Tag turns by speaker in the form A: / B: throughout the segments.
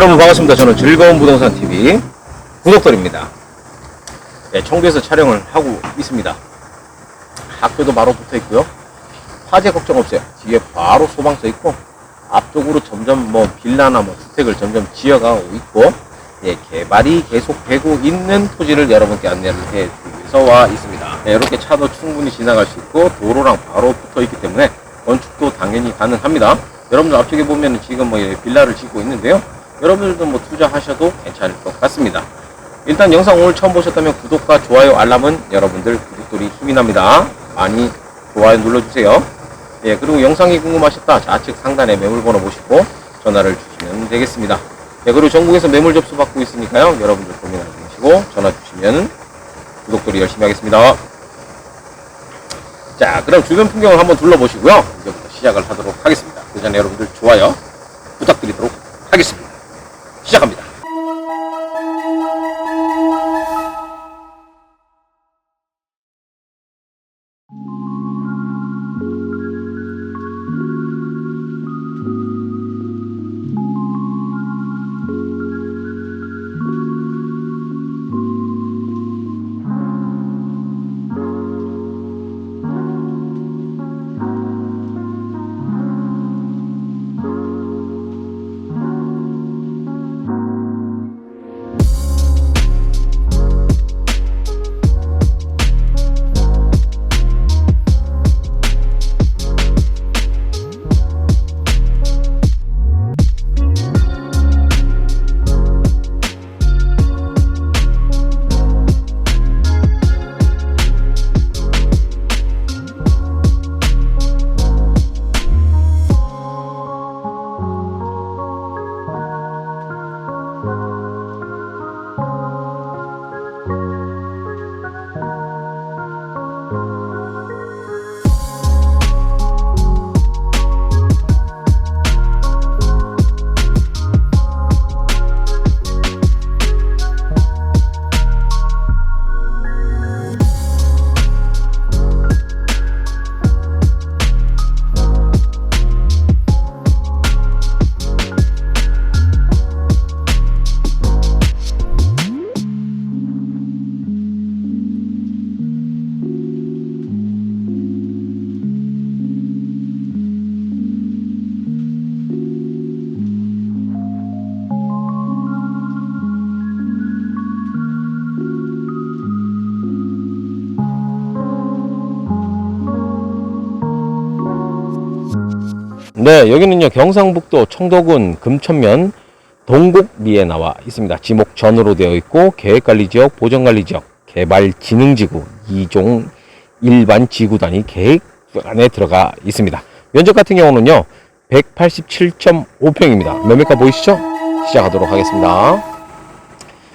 A: 여러분 반갑습니다. 저는 즐거운 부동산 TV 구독들입니다. 네, 청주에서 촬영을 하고 있습니다. 학교도 바로 붙어 있고요. 화재 걱정 없어요. 뒤에 바로 소방서 있고 앞쪽으로 점점 뭐 빌라나 뭐 주택을 점점 지어가고 있고 예, 개발이 계속되고 있는 토지를 여러분께 안내를 해드리기 위해서 와 있습니다. 네, 이렇게 차도 충분히 지나갈 수 있고 도로랑 바로 붙어 있기 때문에 건축도 당연히 가능합니다. 여러분들 앞쪽에 보면 지금 뭐 예, 빌라를 짓고 있는데요. 여러분들도 뭐 투자하셔도 괜찮을 것 같습니다. 일단 영상 오늘 처음 보셨다면 구독과 좋아요, 알람은 여러분들 구독들이 힘이 납니다. 많이 좋아요 눌러주세요. 예, 그리고 영상이 궁금하셨다. 좌측 상단에 매물번호 보시고 전화를 주시면 되겠습니다. 예, 그리고 전국에서 매물 접수 받고 있으니까요. 여러분들 고민하지 마시고 전화 주시면 구독들이 열심히 하겠습니다. 자, 그럼 주변 풍경을 한번 둘러보시고요. 이제부터 시작을 하도록 하겠습니다. 그 전에 여러분들 좋아요 부탁드리도록 하겠습니다. 시작합니다. 네, 여기는요, 경상북도 청도군 금천면 동곡리에 나와 있습니다. 지목 전으로 되어 있고, 계획관리지역, 보전관리지역, 개발진흥지구, 2종 일반 지구단위 계획 안에 들어가 있습니다. 면적 같은 경우는요, 187.5평입니다. 매매가 보이시죠? 시작하도록 하겠습니다.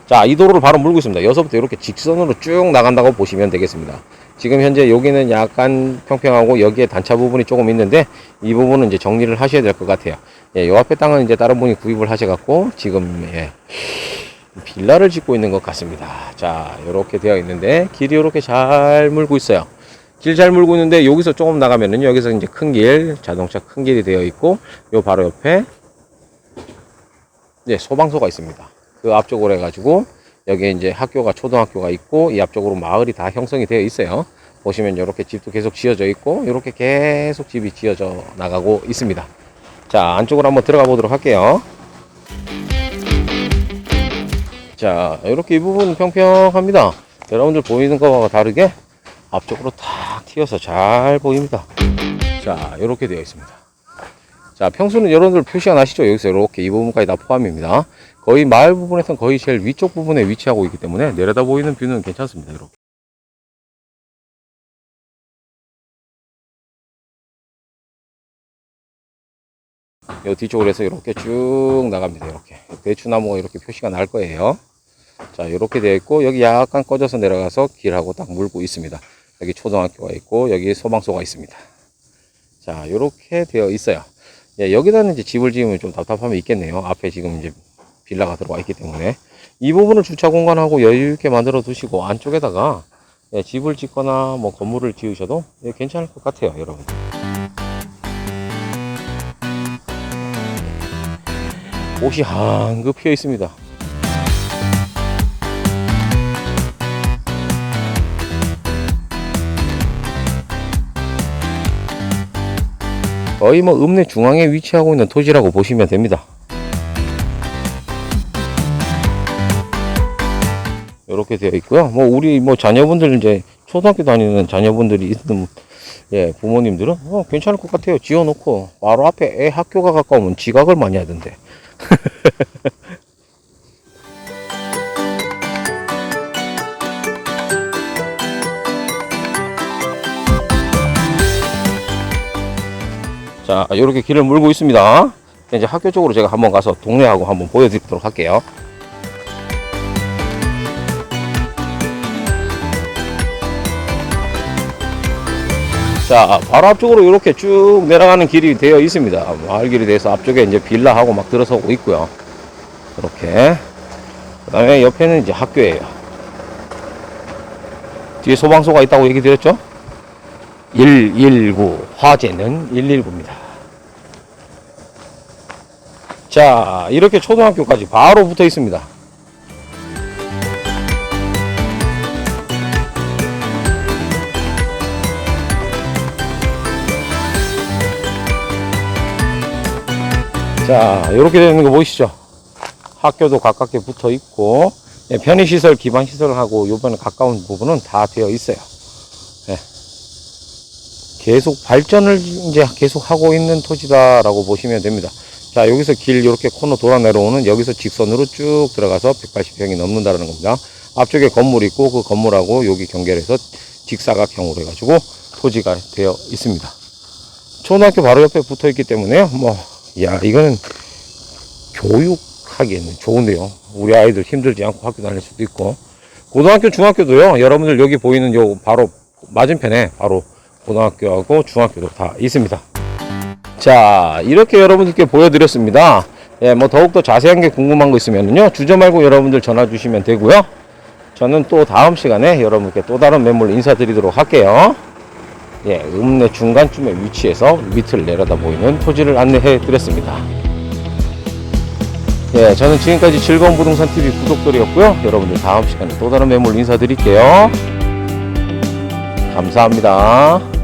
A: 자, 이 도로를 바로 물고 있습니다. 여기서부터 이렇게 직선으로 쭉 나간다고 보시면 되겠습니다. 지금 현재 여기는 약간 평평하고 여기에 단차 부분이 조금 있는데 이 부분은 이제 정리를 하셔야 될 것 같아요. 예, 요 앞에 땅은 이제 다른 분이 구입을 하셔갖고 지금 예, 빌라를 짓고 있는 것 같습니다. 자, 이렇게 되어 있는데 길이 이렇게 잘 물고 있어요. 길 잘 물고 있는데 여기서 조금 나가면은 여기서 이제 큰 길, 자동차 큰 길이 되어 있고 요 바로 옆에 예, 소방서가 있습니다. 그 앞쪽으로 해가지고 여기 이제 학교가 초등학교가 있고 이 앞쪽으로 마을이 다 형성이 되어 있어요. 보시면 이렇게 집도 계속 지어져 있고 이렇게 계속 집이 지어져 나가고 있습니다. 자 안쪽으로 한번 들어가 보도록 할게요. 자 이렇게 이 부분 평평합니다. 여러분들 보이는 것과 다르게 앞쪽으로 탁 튀어서 잘 보입니다. 자 이렇게 되어 있습니다. 자 평수는 여러분들 표시가 나시죠? 여기서 이렇게 이 부분까지 다 포함입니다. 거의 마을 부분에선 거의 제일 위쪽 부분에 위치하고 있기 때문에 내려다 보이는 뷰는 괜찮습니다. 이렇게. 요 뒤쪽으로 해서 이렇게 쭉 나갑니다. 이렇게. 대추나무가 이렇게 표시가 날 거예요. 자, 이렇게 되어 있고, 여기 약간 꺼져서 내려가서 길하고 딱 물고 있습니다. 여기 초등학교가 있고, 여기 소방서가 있습니다. 자, 이렇게 되어 있어요. 예, 여기다는 이제 집을 지으면 좀 답답함이 있겠네요. 앞에 지금 이제 빌라가 들어와 있기 때문에. 이 부분을 주차 공간하고 여유 있게 만들어 두시고, 안쪽에다가 예, 집을 짓거나 뭐 건물을 지으셔도 예, 괜찮을 것 같아요, 여러분. 꽃이 한급 피어 있습니다. 거의 뭐 읍내 중앙에 위치하고 있는 토지라고 보시면 됩니다. 이렇게 되어 있고요. 뭐 우리 뭐 자녀분들 이제 초등학교 다니는 자녀분들이 있는 예 부모님들은 어 괜찮을 것 같아요. 지어놓고 바로 앞에 애 학교가 가까우면 지각을 많이 하던데. 자, 이렇게 길을 물고 있습니다. 이제 학교 쪽으로 제가 한번 가서 동네하고 한번 보여드리도록 할게요. 자, 바로 앞쪽으로 이렇게 쭉 내려가는 길이 되어 있습니다. 마을 길이 돼서 앞쪽에 이제 빌라하고 막 들어서고 있고요. 이렇게. 그 다음에 옆에는 이제 학교예요. 뒤에 소방서가 있다고 얘기 드렸죠? 119 화재는 119입니다. 자 이렇게 초등학교까지 바로 붙어 있습니다. 자 이렇게 되는 거 보이시죠? 학교도 가깝게 붙어 있고 예, 편의시설 기반 시설하고 요번에 가까운 부분은 다 되어 있어요. 계속 발전을 이제 계속 하고 있는 토지다라고 보시면 됩니다. 자, 여기서 길 이렇게 코너 돌아 내려오는 여기서 직선으로 쭉 들어가서 180평이 넘는다는 겁니다. 앞쪽에 건물 있고 그 건물하고 여기 연결해서 직사각형으로 해가지고 토지가 되어 있습니다. 초등학교 바로 옆에 붙어 있기 때문에요. 뭐, 야, 이거는 교육하기에는 좋은데요. 우리 아이들 힘들지 않고 학교 다닐 수도 있고. 고등학교, 중학교도요. 여러분들 여기 보이는 요 바로 맞은편에 바로 고등학교하고 중학교도 다 있습니다. 자, 이렇게 여러분들께 보여드렸습니다. 예, 뭐 더욱더 자세한 게 궁금한 거 있으면요. 주저 말고 여러분들 전화 주시면 되고요. 저는 또 다음 시간에 여러분께 또 다른 매물 인사드리도록 할게요. 예, 읍내 중간쯤에 위치해서 밑을 내려다 보이는 토지를 안내해 드렸습니다. 예, 저는 지금까지 즐거운 부동산 TV 구독들이었고요. 여러분들 다음 시간에 또 다른 매물 인사드릴게요. 감사합니다.